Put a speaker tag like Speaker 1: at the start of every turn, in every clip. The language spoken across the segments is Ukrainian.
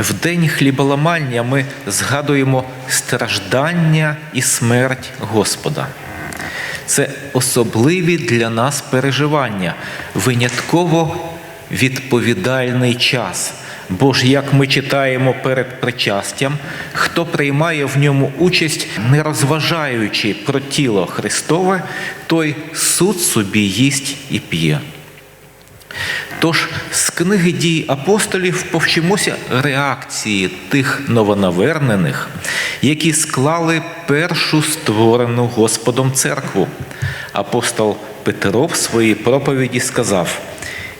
Speaker 1: В день хліболамання ми згадуємо страждання і смерть Господа. Це особливі для нас переживання, винятково відповідальний час. Бо ж, як ми читаємо перед причастям, хто приймає в ньому участь, не розважаючи про тіло Христове, той суд собі їсть і п'є. Тож з книги дій апостолів повчимося реакції тих новонавернених, які склали першу створену Господом церкву. Апостол Петро в своїй проповіді сказав: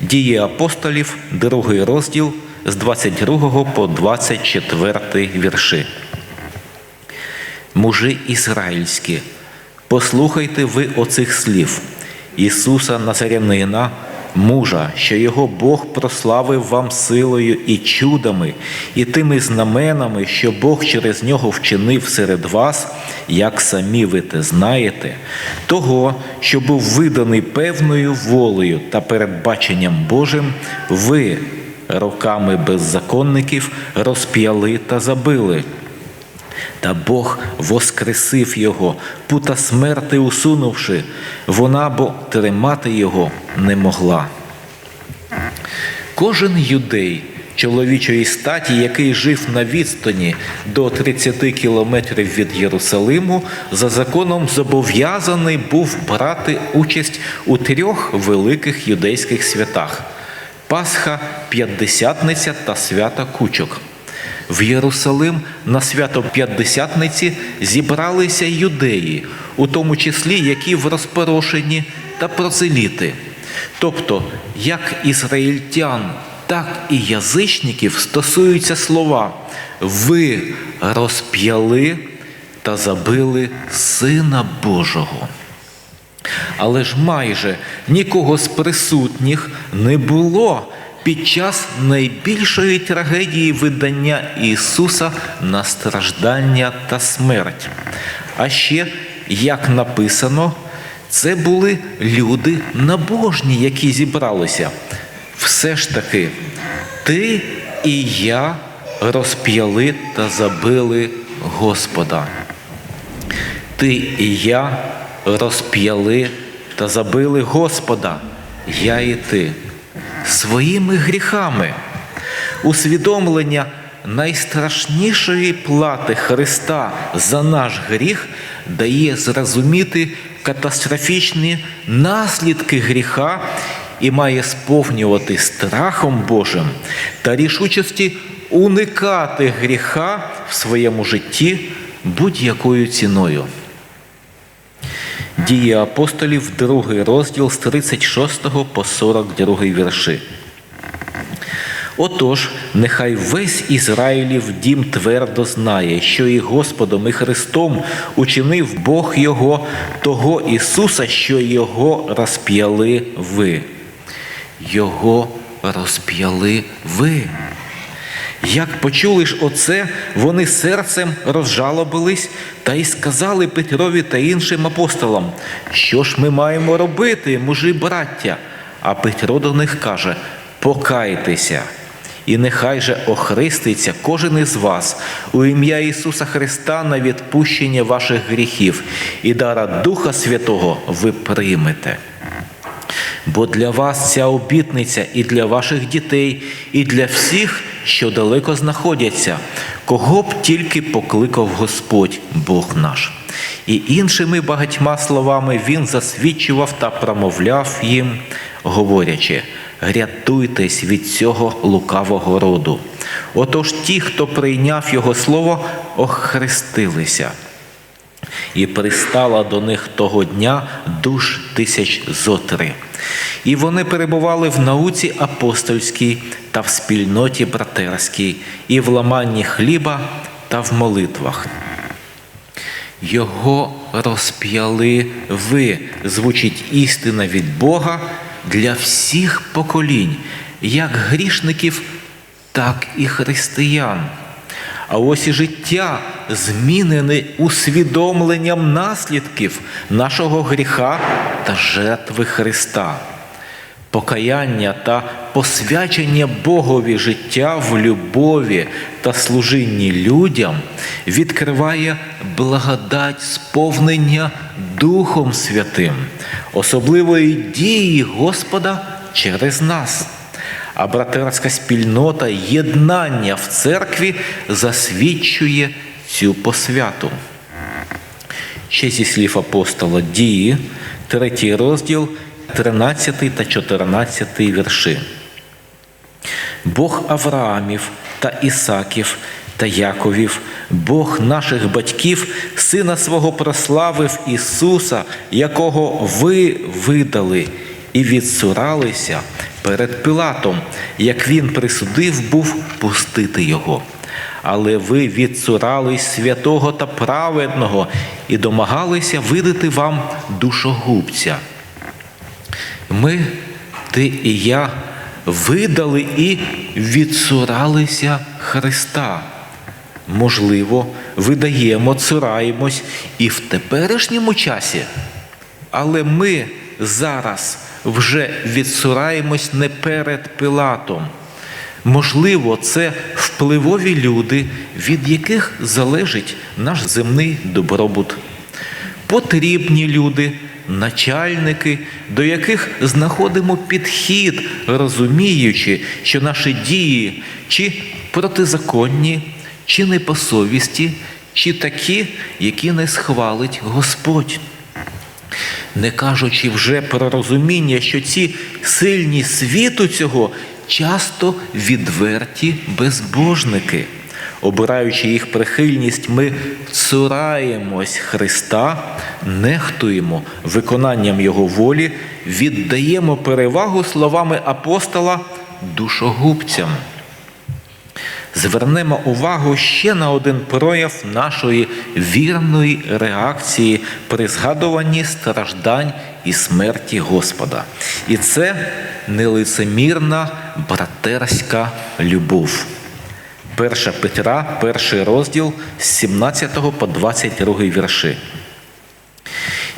Speaker 1: Дії апостолів, другий розділ з 22 по 24 вірші. Мужи ізраїльські, послухайте ви оцих слів Ісуса Назарянина, мужа, що його Бог прославив вам силою і чудами, і тими знаменами, що Бог через нього вчинив серед вас, як самі ви те знаєте, того, що був виданий певною волею та передбаченням Божим, ви роками беззаконників розп'яли та забили. Та Бог воскресив його, пута смерти усунувши, вона бо тримати його не могла. Кожен юдей чоловічої статі, який жив на відстані до 30 кілометрів від Єрусалиму, за законом зобов'язаний був брати участь у трьох великих юдейських святах Пасха, П'ятдесятниця та свята Кучок. В Єрусалим на свято П'ятдесятниці зібралися юдеї, у тому числі які в розпорошенні та прозеліти. Тобто, як ізраїльтян, так і язичників стосуються слова ви розп'яли та забили Сина Божого. Але ж майже нікого з присутніх не було під час найбільшої трагедії видання Ісуса на страждання та смерть. А ще, як написано, це були люди набожні, які зібралися. Все ж таки, ти і я розп'яли та забили Господа. Ти і я розп'яли та забили Господа, я і ти своїми гріхами, усвідомлення найстрашнішої плати Христа за наш гріх дає зрозуміти катастрофічні наслідки гріха і має сповнювати страхом Божим та рішучості уникати гріха в своєму житті будь-якою ціною. Дії апостолів, другий розділ з 36 по 42 вірші. Отож, нехай весь Ізраїлів дім твердо знає, що і Господом, і Христом учинив Бог Його, того Ісуса, що Його розп'яли ви. Його розп'яли ви. Як почули ж оце, вони серцем розжалобились та й сказали Петрові та іншим апостолам, що ж ми маємо робити, мужі браття? А Петро до них каже: Покайтеся, і нехай же охриститься кожен із вас у ім'я Ісуса Христа на відпущення ваших гріхів, і дара Духа Святого ви приймете. Бо для вас ця обітниця і для ваших дітей, і для всіх, що далеко знаходяться, кого б тільки покликав Господь Бог наш. І іншими багатьма словами Він засвідчував та промовляв їм, говорячи: рятуйтесь від цього лукавого роду. Отож ті, хто прийняв Його слово, охрестилися. І пристала до них того дня душ тисяч зо три. І вони перебували в науці апостольській та в спільноті братерській, і в ламанні хліба та в молитвах. Його розп'яли ви, звучить істина від Бога для всіх поколінь, як грішників, так і християн. А ось і життя змінене усвідомленням наслідків нашого гріха та жертви Христа. покаяння та посвячення Богові життя в любові та служінні людям відкриває благодать сповнення Духом Святим, особливої дії Господа через нас. А братерська спільнота єднання в церкві засвідчує цю посвяту. Ще зі слів апостола дії, третій розділ, 13 та 14 вірші. Бог Авраамів та Ісаків та Яковів, Бог наших батьків, Сина свого прославив Ісуса, якого ви видали і відсуралися перед Пилатом, як він присудив був пустити Його. Але ви відсурались святого та праведного і домагалися видати вам душогубця. Ми, ти і я, видали і відсуралися Христа. Можливо, видаємо, цураємось і в теперішньому часі, але ми зараз вже відсураємось не перед Пилатом. Можливо, це впливові люди, від яких залежить наш земний добробут. Потрібні люди, начальники, до яких знаходимо підхід, розуміючи, що наші дії чи протизаконні, чи не по чи такі, які не схвалить Господь. Не кажучи вже про розуміння, що ці сильні світу цього часто відверті безбожники. Обираючи їх прихильність, ми цураємось Христа, нехтуємо виконанням Його волі, віддаємо перевагу словами апостола душогубцям. Звернемо увагу ще на один прояв нашої вірної реакції при згадуванні страждань і смерті Господа. І це нелицемірна братерська любов. 1 Петра, перший розділ з 17 по 22 вірші.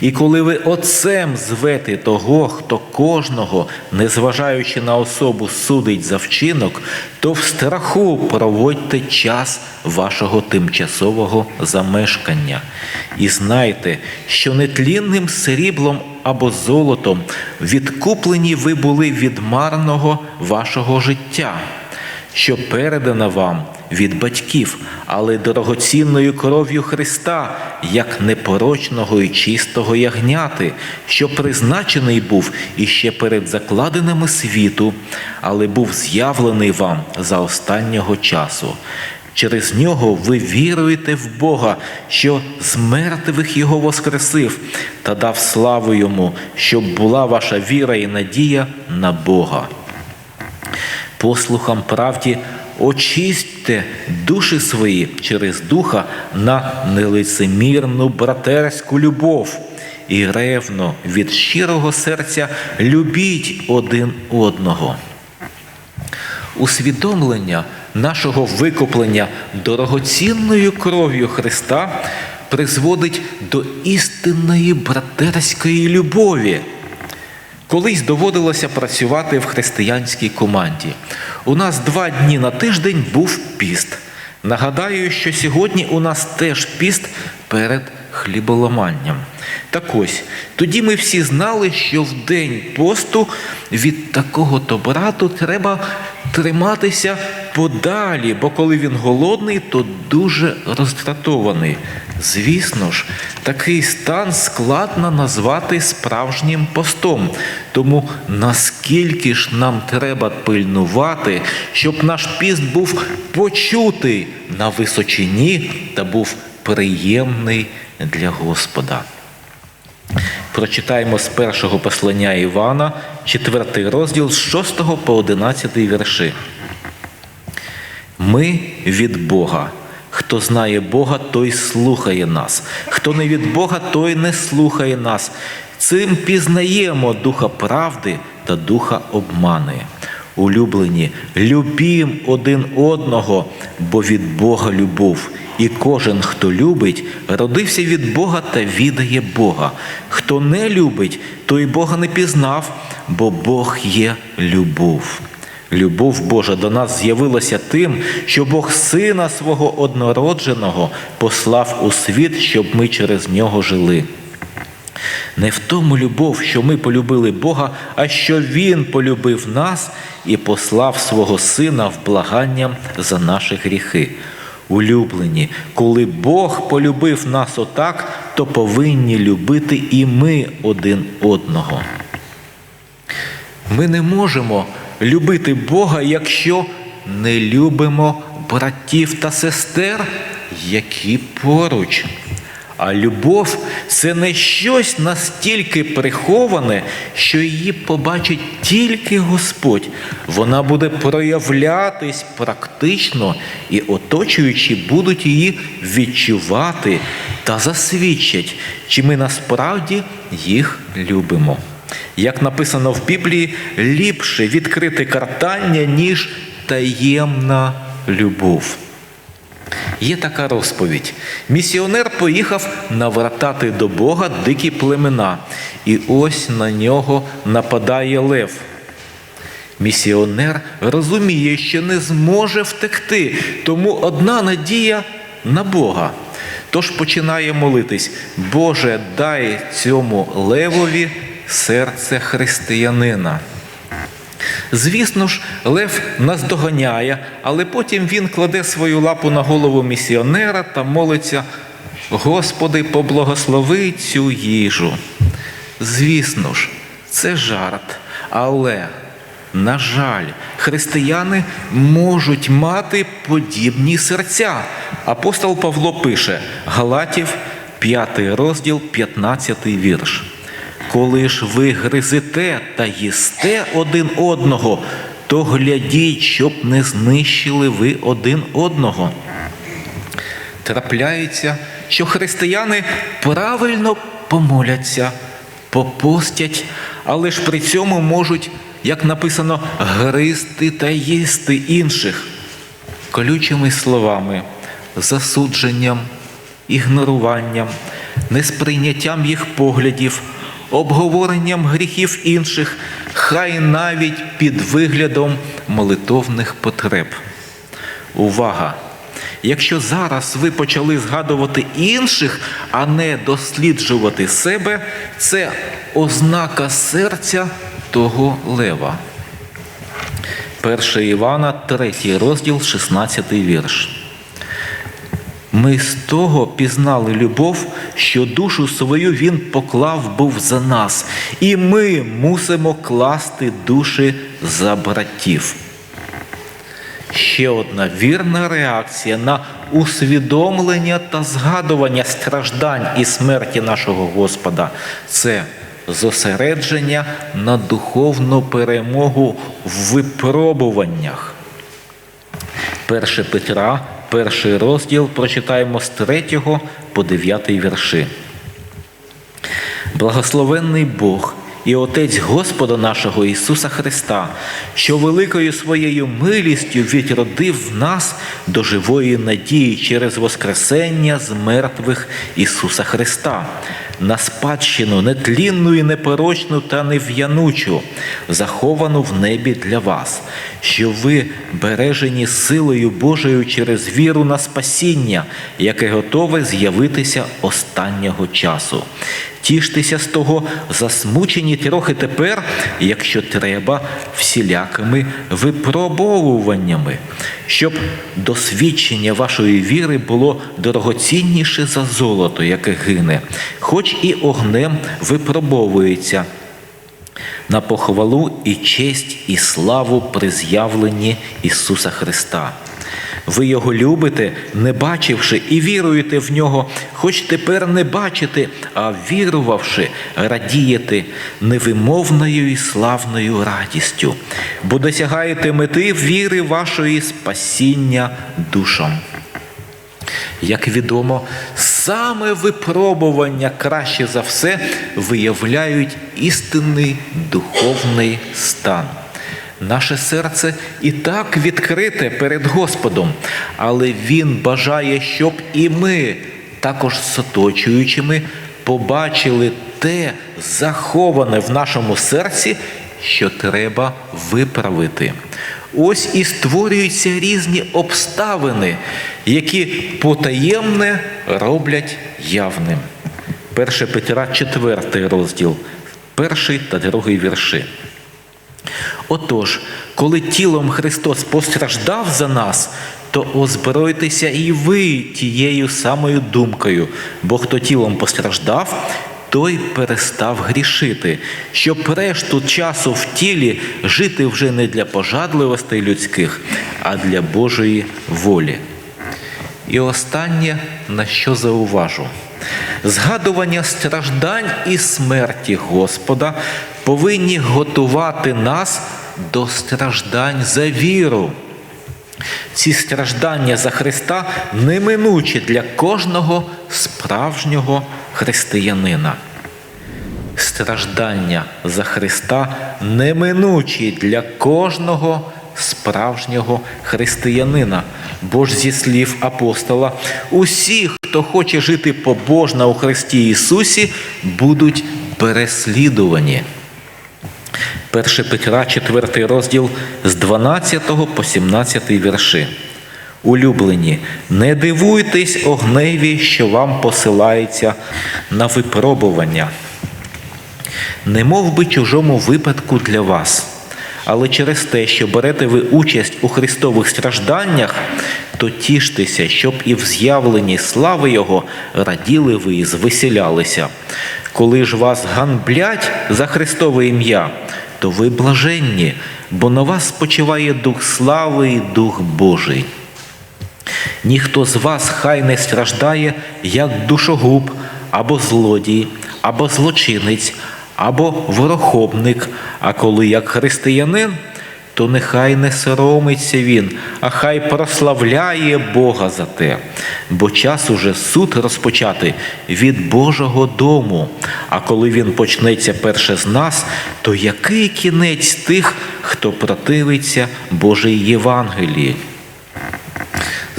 Speaker 1: І коли ви отцем звете того, хто кожного, незважаючи на особу, судить за вчинок, то в страху проводьте час вашого тимчасового замешкання. І знайте, що нетлінним сріблом або золотом відкуплені ви були від марного вашого життя що передана вам від батьків, але дорогоцінною кров'ю Христа, як непорочного і чистого ягняти, що призначений був іще перед закладинами світу, але був з'явлений вам за останнього часу. Через нього ви віруєте в Бога, що з мертвих Його воскресив та дав славу йому, щоб була ваша віра і надія на Бога послухам правді, очистьте душі свої через духа на нелицемірну братерську любов і ревно від щирого серця любіть один одного. Усвідомлення нашого викуплення дорогоцінною кров'ю Христа призводить до істинної братерської любові. Колись доводилося працювати в християнській команді. У нас два дні на тиждень був піст. Нагадаю, що сьогодні у нас теж піст перед хліболоманням. Так ось, тоді ми всі знали, що в день посту від такого то брату треба триматися подалі, бо коли він голодний, то дуже роздратований. Звісно ж, такий стан складно назвати справжнім постом. Тому наскільки ж нам треба пильнувати, щоб наш піст був почутий на височині та був приємний для Господа. Прочитаємо з першого послання Івана, четвертий розділ з 6 по 11 вірши. Ми від Бога. Хто знає Бога, той слухає нас. Хто не від Бога, той не слухає нас. Цим пізнаємо духа правди та духа обмани. Улюблені, любім один одного, бо від Бога любов. І кожен, хто любить, родився від Бога та відає Бога. Хто не любить, той Бога не пізнав, бо Бог є любов. Любов Божа до нас з'явилася тим, що Бог Сина свого однородженого послав у світ, щоб ми через нього жили. Не в тому любов, що ми полюбили Бога, а що Він полюбив нас і послав свого Сина в благання за наші гріхи. Улюблені, коли Бог полюбив нас отак, то повинні любити і ми один одного. Ми не можемо любити Бога, якщо не любимо братів та сестер, які поруч. А любов це не щось настільки приховане, що її побачить тільки Господь. Вона буде проявлятись практично, і оточуючі будуть її відчувати та засвідчать, чи ми насправді їх любимо. Як написано в Біблії, ліпше відкрити картання, ніж таємна любов. Є така розповідь. Місіонер поїхав навертати до Бога дикі племена, і ось на нього нападає лев. Місіонер розуміє, що не зможе втекти, тому одна надія на Бога. Тож починає молитись: Боже, дай цьому левові серце християнина. Звісно ж, Лев наздоганяє, але потім він кладе свою лапу на голову місіонера та молиться: Господи, поблагослови цю їжу. Звісно ж, це жарт, але, на жаль, християни можуть мати подібні серця. Апостол Павло пише Галатів, 5 розділ, 15 вірш. Коли ж ви гризете та їсте один одного, то глядіть, щоб не знищили ви один одного. Трапляється, що християни правильно помоляться, попостять, але ж при цьому можуть, як написано, гризти та їсти інших колючими словами, засудженням, ігноруванням, несприйняттям їх поглядів обговоренням гріхів інших, хай навіть під виглядом молитовних потреб. Увага! Якщо зараз ви почали згадувати інших, а не досліджувати себе, це ознака серця того лева. 1 Івана, 3 розділ, 16 вірш. Ми з того пізнали любов, що душу свою Він поклав був за нас, і ми мусимо класти душі за братів. Ще одна вірна реакція на усвідомлення та згадування страждань і смерті нашого Господа це зосередження на духовну перемогу в випробуваннях. 1 Петра перший розділ прочитаємо з 3 по 9 вірши. Благословенний Бог і Отець Господа нашого Ісуса Христа, що великою своєю милістю відродив нас до живої надії через Воскресення з мертвих Ісуса Христа, на спадщину нетлінну і непорочну та нев'янучу, заховану в небі для вас, що ви бережені силою Божою через віру на спасіння, яке готове з'явитися останнього часу. Тіштеся з того, засмучені трохи тепер, якщо треба, всілякими випробовуваннями, щоб досвідчення вашої віри було дорогоцінніше за золото, яке гине, хоч і огнем випробовується. На похвалу і честь, і славу при з'явленні Ісуса Христа. Ви його любите, не бачивши, і віруєте в нього, хоч тепер не бачите, а вірувавши, радієте невимовною і славною радістю, бо досягаєте мети віри вашої спасіння душам. Як відомо, саме випробування краще за все виявляють істинний духовний стан. Наше серце і так відкрите перед Господом, але Він бажає, щоб і ми, також з оточуючими, побачили те заховане в нашому серці, що треба виправити. Ось і створюються різні обставини, які потаємне роблять явним. 1 Петра, 4 розділ, перший та другий вірші. Отож, коли тілом Христос постраждав за нас, то озбройтеся і ви тією самою думкою, бо хто тілом постраждав, той перестав грішити, щоб решту часу в тілі жити вже не для пожадливостей людських, а для Божої волі. І останнє, на що зауважу, згадування страждань і смерті Господа повинні готувати нас до страждань за віру. Ці страждання за Христа неминучі для кожного справжнього християнина. Страждання за Христа неминучі для кожного справжнього християнина. Бо ж зі слів апостола, усі, хто хоче жити побожно у Христі Ісусі, будуть переслідувані. 1 Петра, 4 розділ з 12 по 17 вірші. Улюблені, не дивуйтесь огневі, що вам посилається на випробування, не мов би чужому випадку для вас, але через те, що берете ви участь у Христових стражданнях, то тіштеся, щоб і в з'явленні слави Його раділи ви і звеселялися. Коли ж вас ганблять за Христове ім'я, то ви блаженні, бо на вас спочиває Дух слави і Дух Божий. Ніхто з вас хай не страждає, як душогуб, або злодій, або злочинець, або ворохобник, а коли як християнин, то нехай не соромиться він, а хай прославляє Бога за те, бо час уже суд розпочати від Божого дому. А коли він почнеться перше з нас, то який кінець тих, хто противиться Божій Євангелії?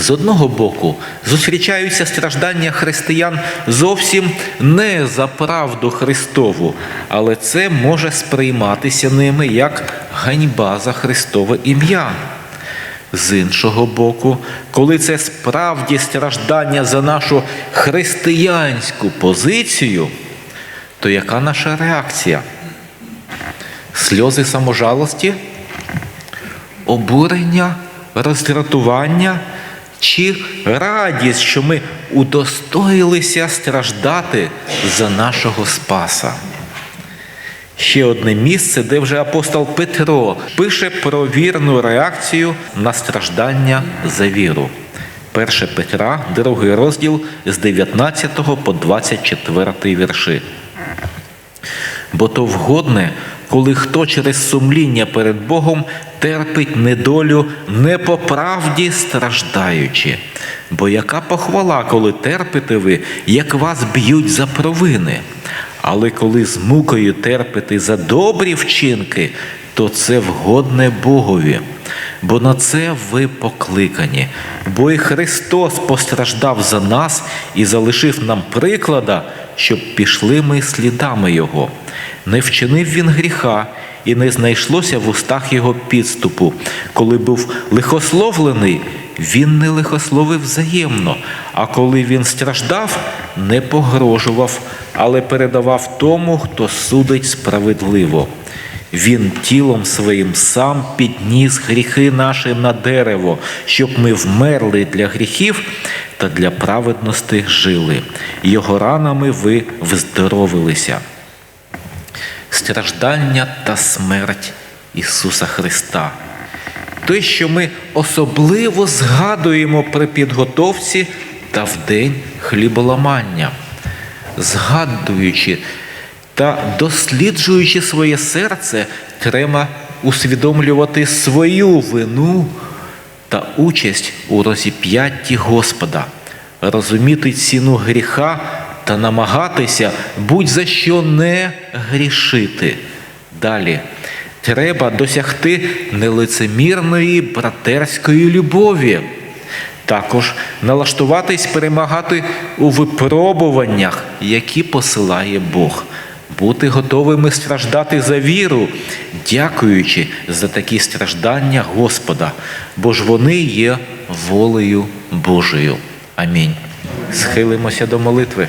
Speaker 1: З одного боку, зустрічаються страждання християн зовсім не за правду Христову, але це може сприйматися ними як ганьба за Христове ім'я. З іншого боку, коли це справді страждання за нашу християнську позицію, то яка наша реакція? Сльози саможалості, обурення, роздратування чи радість, що ми удостоїлися страждати за нашого Спаса. Ще одне місце, де вже апостол Петро пише про вірну реакцію на страждання за віру. 1 Петра, другий розділ з 19 по 24 вірши. Бо то вгодне, коли хто через сумління перед Богом терпить недолю не по правді страждаючи. Бо яка похвала, коли терпите ви, як вас б'ють за провини, але коли з мукою терпите за добрі вчинки, то це вгодне Богові. Бо на це ви покликані, бо і Христос постраждав за нас і залишив нам приклада, щоб пішли ми слідами Його. Не вчинив він гріха, і не знайшлося в устах його підступу. Коли був лихословлений, він не лихословив взаємно, а коли він страждав, не погрожував, але передавав тому, хто судить справедливо. Він тілом своїм сам підніс гріхи наші на дерево, щоб ми вмерли для гріхів та для праведності жили. Його ранами ви вздоровилися страждання та смерть Ісуса Христа. Те, що ми особливо згадуємо при підготовці та в день хліболамання, згадуючи та досліджуючи своє серце, треба усвідомлювати свою вину та участь у розіп'ятті Господа, розуміти ціну гріха та намагатися будь-за що не грішити. Далі Треба досягти нелицемірної братерської любові. Також налаштуватись перемагати у випробуваннях, які посилає Бог, бути готовими страждати за віру, дякуючи за такі страждання Господа, бо ж вони є волею Божою. Амінь. Схилимося до молитви.